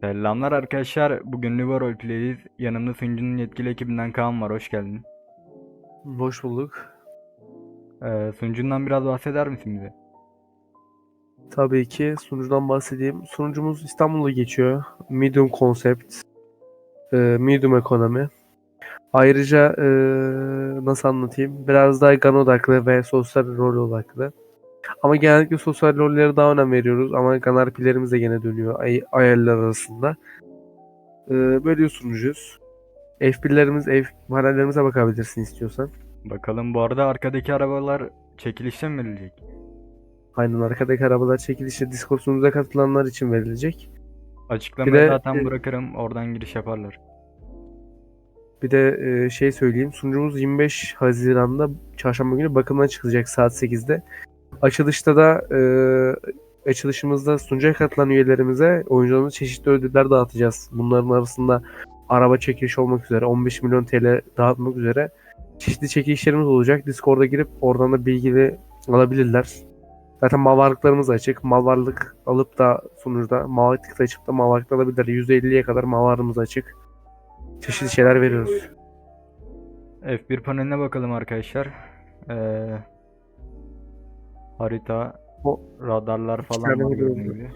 Selamlar arkadaşlar. Bugün Liver Roleplay'deyiz. Yanımda sunucunun yetkili ekibinden Kaan var. Hoş geldin. Hoş bulduk. Ee, sunucundan biraz bahseder misin bize? Tabii ki sunucudan bahsedeyim. Sunucumuz İstanbul'da geçiyor. Medium Concept, e, Medium Ekonomi. Ayrıca e, nasıl anlatayım? Biraz daha GAN odaklı ve sosyal rol odaklı. Ama genellikle sosyal rollere daha önem veriyoruz. Ama GAN RP'lerimiz de gene dönüyor ay ayarlar arasında. E, böyle sunucuyuz. F1'lerimiz, F panellerimize bakabilirsin istiyorsan. Bakalım bu arada arkadaki arabalar çekilişte mi verilecek? Aynen arkadaki arabalar çekilişte Discord sunucumuza katılanlar için verilecek. Açıklamayı Bir de- zaten bırakırım. Oradan giriş yaparlar. Bir de e, şey söyleyeyim. Sunucumuz 25 Haziran'da çarşamba günü bakımdan çıkacak saat 8'de. Açılışta da e, açılışımızda sunucuya katılan üyelerimize oyuncularımız çeşitli ödüller dağıtacağız. Bunların arasında araba çekilişi olmak üzere 15 milyon TL dağıtmak üzere çeşitli çekilişlerimiz olacak. Discord'a girip oradan da bilgili alabilirler. Zaten mal varlıklarımız açık. Mal varlık alıp da sunucuda mal varlık açıp da mal varlık alabilirler. %50'ye kadar mal varlığımız açık. Çeşitli şeyler veriyoruz. F1 paneline bakalım arkadaşlar. Ee, harita, O- radarlar falan var oldu. gibi.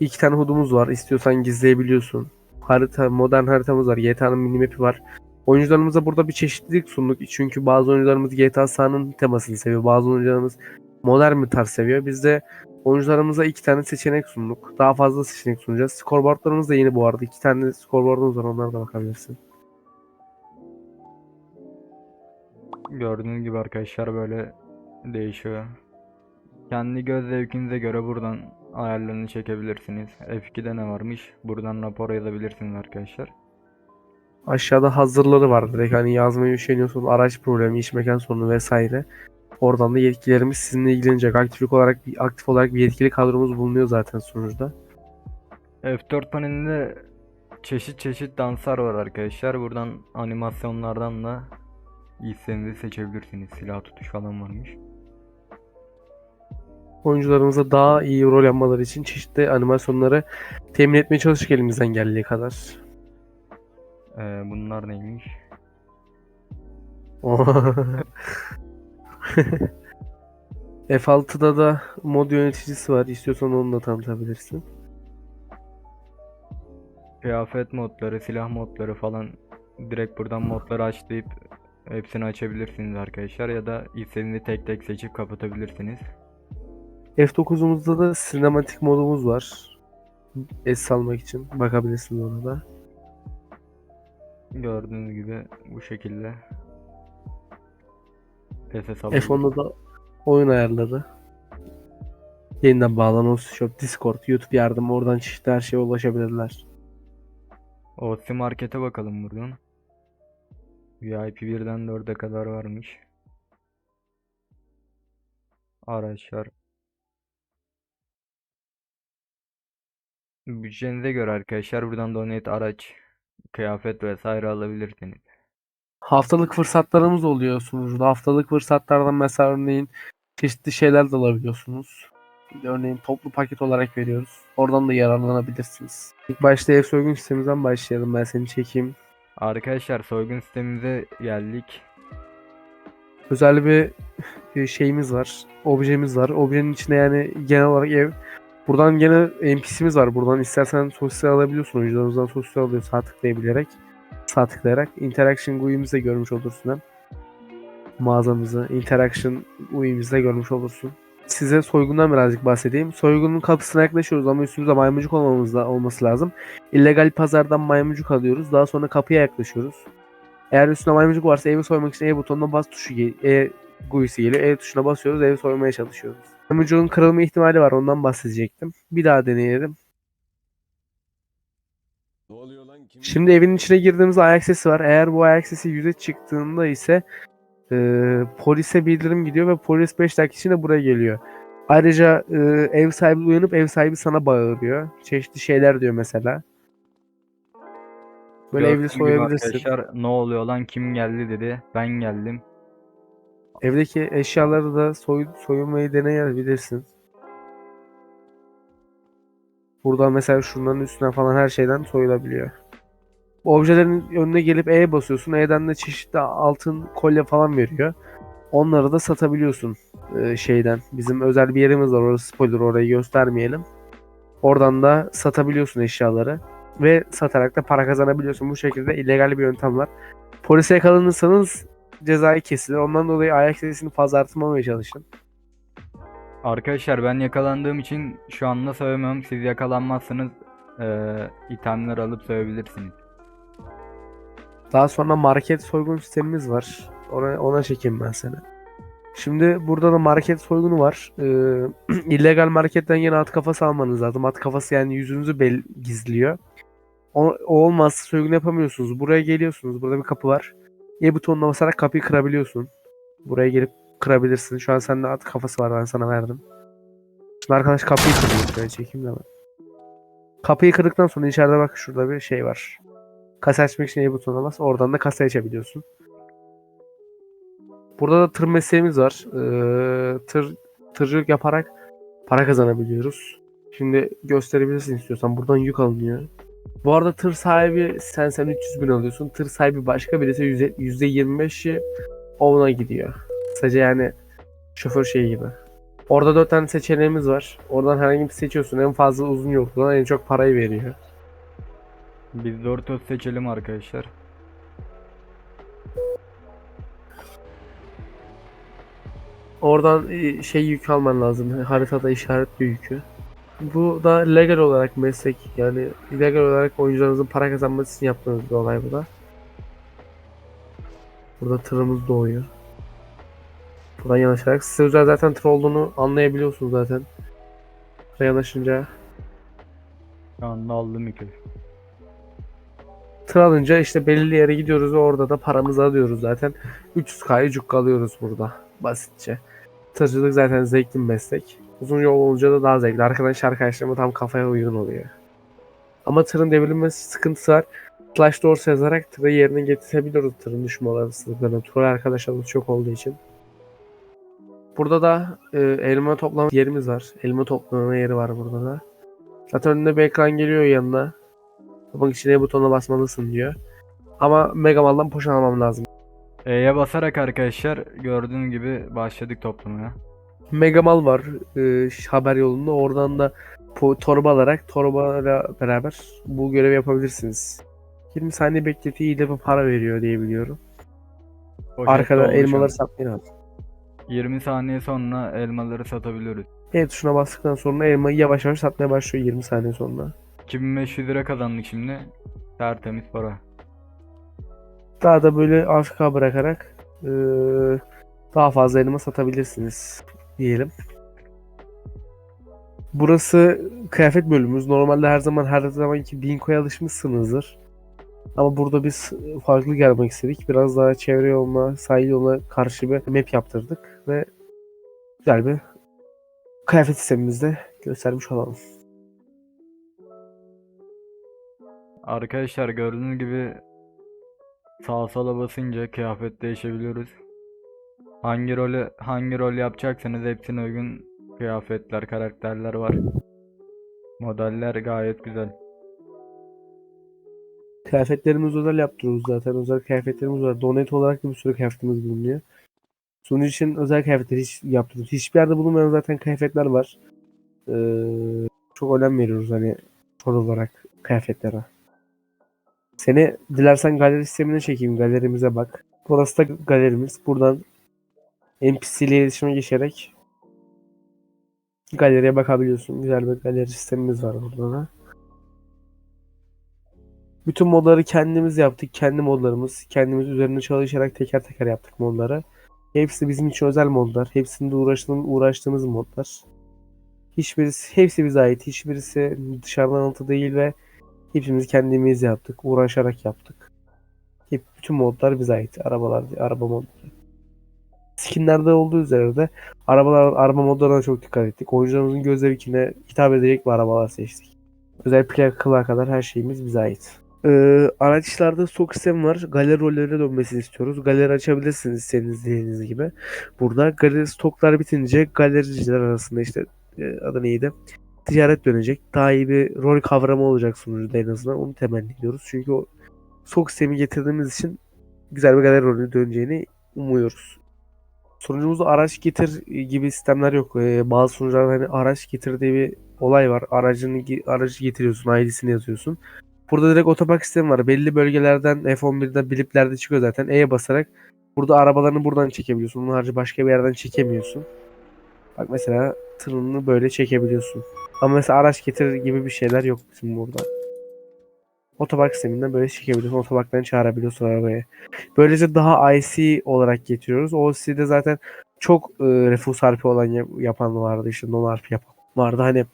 İki tane HUD'umuz var. İstiyorsan gizleyebiliyorsun. Harita, modern haritamız var. GTA'nın minimap'i var. Oyuncularımıza burada bir çeşitlilik sunduk. Çünkü bazı oyuncularımız GTA sahanın temasını seviyor. Bazı oyuncularımız modern bir tarz seviyor. Biz de oyuncularımıza iki tane seçenek sunduk. Daha fazla seçenek sunacağız. Scoreboardlarımız da yeni bu arada. İki tane scoreboardumuz var. Onlara da bakabilirsin. Gördüğünüz gibi arkadaşlar böyle değişiyor. Kendi göz zevkinize göre buradan ayarlarını çekebilirsiniz. F2'de ne varmış? Buradan rapor yazabilirsiniz arkadaşlar. Aşağıda hazırları var direkt hani yazmayı üşeniyorsun araç problemi, iş mekan sorunu vesaire. Oradan da yetkilerimiz sizinle ilgilenecek. Aktiflik olarak bir aktif olarak bir yetkili kadromuz bulunuyor zaten sunucuda. F4 panelinde çeşit çeşit danslar var arkadaşlar. Buradan animasyonlardan da istediğinizi seçebilirsiniz. Silah tutuş falan varmış. Oyuncularımıza daha iyi rol yapmaları için çeşitli animasyonları temin etmeye çalıştık elimizden geldiği kadar. Ee, bunlar neymiş? F6'da da mod yöneticisi var. İstiyorsan onu da tanıtabilirsin. Kıyafet modları, silah modları falan direkt buradan modları açlayıp hepsini açabilirsiniz arkadaşlar ya da istediğinizi tek tek seçip kapatabilirsiniz. F9'umuzda da sinematik modumuz var. Es salmak için. Bakabilirsiniz ona da. Gördüğünüz gibi bu şekilde SS alabilirsiniz. F10'da da oyun ayarları. Yeniden bağlan Host Shop, Discord, YouTube yardım oradan çeşitli her şeye ulaşabilirler. OC Market'e bakalım buradan. VIP 1'den 4'e kadar varmış. Araçlar. Bütçenize göre arkadaşlar buradan donate araç, kıyafet vesaire alabilirsiniz. Haftalık fırsatlarımız oluyor sunucuda. Haftalık fırsatlardan mesela örneğin çeşitli şeyler de alabiliyorsunuz. Örneğin toplu paket olarak veriyoruz. Oradan da yararlanabilirsiniz. İlk başta ev soygun sistemimizden başlayalım. Ben seni çekeyim. Arkadaşlar soygun sistemimize geldik. Özel bir bir şeyimiz var. Objemiz var. Objenin içinde yani genel olarak ev. Buradan gene NPC'miz var. Buradan istersen sosyal alabiliyorsun. Oyuncularımızdan sosyal alıyor sağ tıklayabilerek. Sağ tıklayarak. Interaction GUI'mizi de görmüş olursun hem. Mağazamızı. Interaction GUI'mizi de görmüş olursun. Size soygundan birazcık bahsedeyim. Soygunun kapısına yaklaşıyoruz ama üstümüzde maymuncuk olmamız da olması lazım. İllegal pazardan maymuncuk alıyoruz. Daha sonra kapıya yaklaşıyoruz. Eğer üstünde maymuncuk varsa evi soymak için E butonuna bas tuşu E GUI'si geliyor. E tuşuna basıyoruz. Evi soymaya çalışıyoruz. Maymuncuğun kırılma ihtimali var. Ondan bahsedecektim. Bir daha deneyelim. Ne oluyor lan? Kim? Şimdi evin içine girdiğimizde ayak sesi var. Eğer bu ayak sesi yüze çıktığında ise e, polise bildirim gidiyor ve polis 5 dakika içinde buraya geliyor. Ayrıca e, ev sahibi uyanıp ev sahibi sana bağırıyor. Çeşitli şeyler diyor mesela. Böyle Gördüğünüz gibi soyabilirsin. Arkadaşlar ne oluyor lan kim geldi dedi. Ben geldim. Evdeki eşyaları da soy, soyunmayı deneyebilirsin. Burada mesela şunların üstüne falan her şeyden soyulabiliyor. Objelerin önüne gelip E'ye basıyorsun. E'den de çeşitli altın kolye falan veriyor. Onları da satabiliyorsun e, şeyden. Bizim özel bir yerimiz var. Orası spoiler orayı göstermeyelim. Oradan da satabiliyorsun eşyaları. Ve satarak da para kazanabiliyorsun. Bu şekilde illegal bir yöntem var. Polise yakalanırsanız cezayı kesilir. Ondan dolayı ayak sesini fazla artırmamaya çalışın. Arkadaşlar ben yakalandığım için şu anda sövmem. Siz yakalanmazsınız. eee itemler alıp sövebilirsiniz. Daha sonra market soygun sistemimiz var. Ona, ona çekeyim ben seni. Şimdi burada da market soygunu var. Ee, illegal marketten yine at kafası almanız lazım. At kafası yani yüzünüzü bel gizliyor. O, o olmazsa soygun yapamıyorsunuz. Buraya geliyorsunuz. Burada bir kapı var. E butonuna basarak kapıyı kırabiliyorsun. Buraya gelip kırabilirsin. Şu an sende at kafası var ben sana verdim. Şimdi arkadaş kapıyı kırıyor. Şöyle çekeyim de ben. Kapıyı kırdıktan sonra içeride bak şurada bir şey var. Kasa açmak için E butonuna bas. Oradan da kasa açabiliyorsun. Burada da tır mesleğimiz var. Ee, tır tırcılık yaparak para kazanabiliyoruz. Şimdi gösterebilirsin istiyorsan. Buradan yük alınıyor. Bu arada tır sahibi sen sen 300 bin alıyorsun. Tır sahibi başka birisi yüzde- %25'i ona gidiyor. Sadece yani şoför şeyi gibi. Orada 4 tane seçeneğimiz var. Oradan herhangi bir seçiyorsun. En fazla uzun yoldan en çok parayı veriyor. Biz Dortos seçelim arkadaşlar. Oradan e, şey yük alman lazım. Haritada işaretli yükü. Bu da legal olarak meslek yani legal olarak oyuncularınızın para kazanması için yaptığınız bir olay bu da. Burada tırımız doğuyor. Buradan yanaşarak size özel zaten tır olduğunu anlayabiliyorsunuz zaten. Buraya yanaşınca Şu anda aldım yükü. tır alınca işte belirli yere gidiyoruz ve orada da paramızı alıyoruz zaten. 300k'yı cukka alıyoruz burada basitçe. Tırcılık zaten zevkli bir meslek. Uzun yol olunca da daha zevkli. Arkadaş arkadaşlarıma tam kafaya uygun oluyor. Ama tırın devrilmesi sıkıntısı var. Slash doğrusu yazarak tırı yerine getirebiliyoruz tırın düşme olasılıklarını. Tur arkadaşlarımız çok olduğu için. Burada da e, elma toplama yerimiz var. Elma toplama yeri var burada da. Zaten önünde bir ekran geliyor yanına. Bak içine butona basmalısın diyor. Ama Megamal'dan poşet almam lazım. E'ye basarak arkadaşlar gördüğün gibi başladık toplamaya. Megamal var e, haber yolunda. Oradan da torba alarak torbayla beraber bu görevi yapabilirsiniz. 20 saniye bekletiyor iyi de bir para veriyor diye biliyorum. Poşette Arkada elmaları satmayı lazım. 20 saniye sonra elmaları satabiliyoruz. E tuşuna bastıktan sonra elmayı yavaş yavaş satmaya başlıyor 20 saniye sonra. 2500 lira kazandık şimdi. Tertemiz para. Daha da böyle AFK bırakarak e, daha fazla elma satabilirsiniz diyelim. Burası kıyafet bölümümüz. Normalde her zaman her zamanki Binko'ya alışmışsınızdır. Ama burada biz farklı gelmek istedik. Biraz daha çevre yoluna, sahil yoluna karşı bir map yaptırdık ve güzel bir kıyafet sistemimizde göstermiş olalım. Arkadaşlar gördüğünüz gibi sağa sola basınca kıyafet değişebiliyoruz. Hangi rolü hangi rol yapacaksanız hepsine uygun kıyafetler, karakterler var. Modeller gayet güzel. Kıyafetlerimizi özel yaptırıyoruz zaten. Özel kıyafetlerimiz var. Donate olarak da bir sürü kıyafetimiz bulunuyor. Sunucu için özel kıyafetler hiç yaptırıyoruz. Hiçbir yerde bulunmayan zaten kıyafetler var. Ee, çok önem veriyoruz hani son olarak kıyafetlere. Seni dilersen galeri sistemine çekeyim. Galerimize bak. Burası da galerimiz. Buradan NPC ile iletişime geçerek galeriye bakabiliyorsun. Güzel bir galeri sistemimiz var burada da. Bütün modları kendimiz yaptık. Kendi modlarımız. Kendimiz üzerine çalışarak teker teker yaptık modları. Hepsi bizim için özel modlar. Hepsinde uğraştığımız, uğraştığımız modlar. Hiçbirisi, hepsi bize ait. Hiçbirisi dışarıdan alıntı değil ve hepimiz kendimiz yaptık. Uğraşarak yaptık. Hep, bütün modlar bize ait. Arabalar, araba modları. Skinlerde olduğu üzere de arabalar, araba modlarına çok dikkat ettik. Oyuncularımızın göz zevkine hitap edecek bir arabalar seçtik. Özel plakalara kadar her şeyimiz bize ait. Ee, araçlarda stok sistemi var. Galeri rollerine dönmesini istiyoruz. Galeri açabilirsiniz istediğiniz gibi. Burada galeri stoklar bitince galericiler arasında işte e, adı neydi? ticaret dönecek. Daha iyi bir rol kavramı olacak sunucuda en azından. Onu temenni ediyoruz. Çünkü o sok sistemi getirdiğimiz için güzel bir galeri rolü döneceğini umuyoruz. Sunucumuzda araç getir gibi sistemler yok. Ee, bazı sunucularda hani araç getir diye bir olay var. Aracını aracı getiriyorsun, ID'sini yazıyorsun. Burada direkt otopark sistemi var. Belli bölgelerden F11'den biliplerde çıkıyor zaten. E'ye basarak burada arabalarını buradan çekebiliyorsun. Onun harici başka bir yerden çekemiyorsun. Bak mesela tırını böyle çekebiliyorsun. Ama mesela araç getir gibi bir şeyler yok bizim burada. Otopark sisteminden böyle çekebiliyorsun. Otoparktan çağırabiliyorsun arabayı. Böylece daha IC olarak getiriyoruz. OC'de zaten çok e, refus harfi olan yap- yapan vardı. işte non harfi yapan vardı. Hani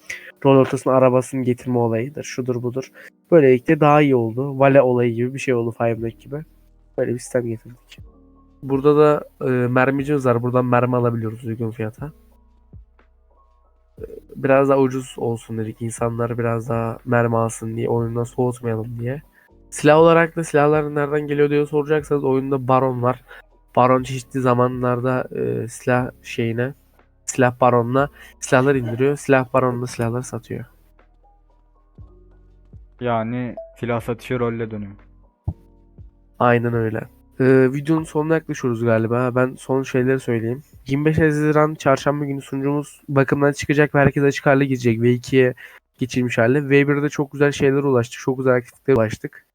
rol ortasına arabasını getirme olayıdır. Şudur budur. Böylelikle daha iyi oldu. Vale olayı gibi bir şey oldu Five'daki gibi. Böyle bir sistem getirdik. Burada da e, mermicimiz var. Buradan mermi alabiliyoruz uygun fiyata. Biraz daha ucuz olsun dedik. İnsanlar biraz daha mermi alsın diye. Oyundan soğutmayalım diye. Silah olarak da silahlar nereden geliyor diye soracaksanız oyunda baron var. Baron çeşitli zamanlarda e, silah şeyine silah baronuna silahlar indiriyor. Silah baronuna silahlar satıyor. Yani silah satışı rolle dönüyor. Aynen öyle. Ee, videonun sonuna yaklaşıyoruz galiba. Ben son şeyleri söyleyeyim. 25 Haziran çarşamba günü sunucumuz bakımdan çıkacak ve herkes açık hale gidecek. V2'ye geçilmiş hale. V1'de çok güzel şeyler ulaştık. Çok güzel aktifliklere ulaştık.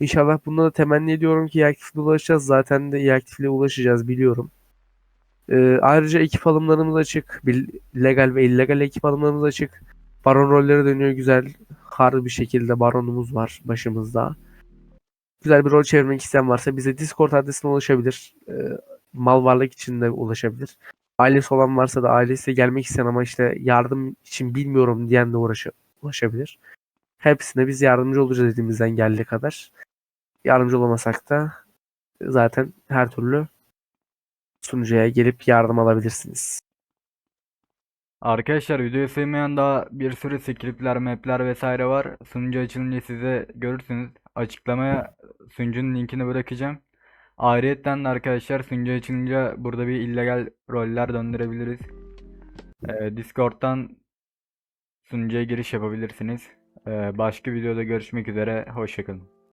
İnşallah bunda da temenni ediyorum ki iyi ulaşacağız. Zaten de iyi aktifliğe ulaşacağız biliyorum. Ee, ayrıca ekip alımlarımız açık. Bil- Legal ve illegal ekip alımlarımız açık. Baron rolleri dönüyor güzel. Hard bir şekilde baronumuz var başımızda güzel bir rol çevirmek isteyen varsa bize Discord adresine ulaşabilir. Ee, mal varlık için de ulaşabilir. Ailesi olan varsa da ailesiyle gelmek isteyen ama işte yardım için bilmiyorum diyen de uğraşı, ulaşabilir. Hepsine biz yardımcı olacağız elimizden geldiği kadar. Yardımcı olamasak da zaten her türlü sunucuya gelip yardım alabilirsiniz. Arkadaşlar videoyu sevmeyen daha bir sürü scriptler, mapler vesaire var. Sunucu açılınca size görürsünüz. Açıklamaya sunucunun linkini bırakacağım. Ayrıyetten de arkadaşlar sunucu açılınca burada bir illegal roller döndürebiliriz. Ee, Discord'dan sunucuya giriş yapabilirsiniz. Ee, başka videoda görüşmek üzere. Hoşçakalın.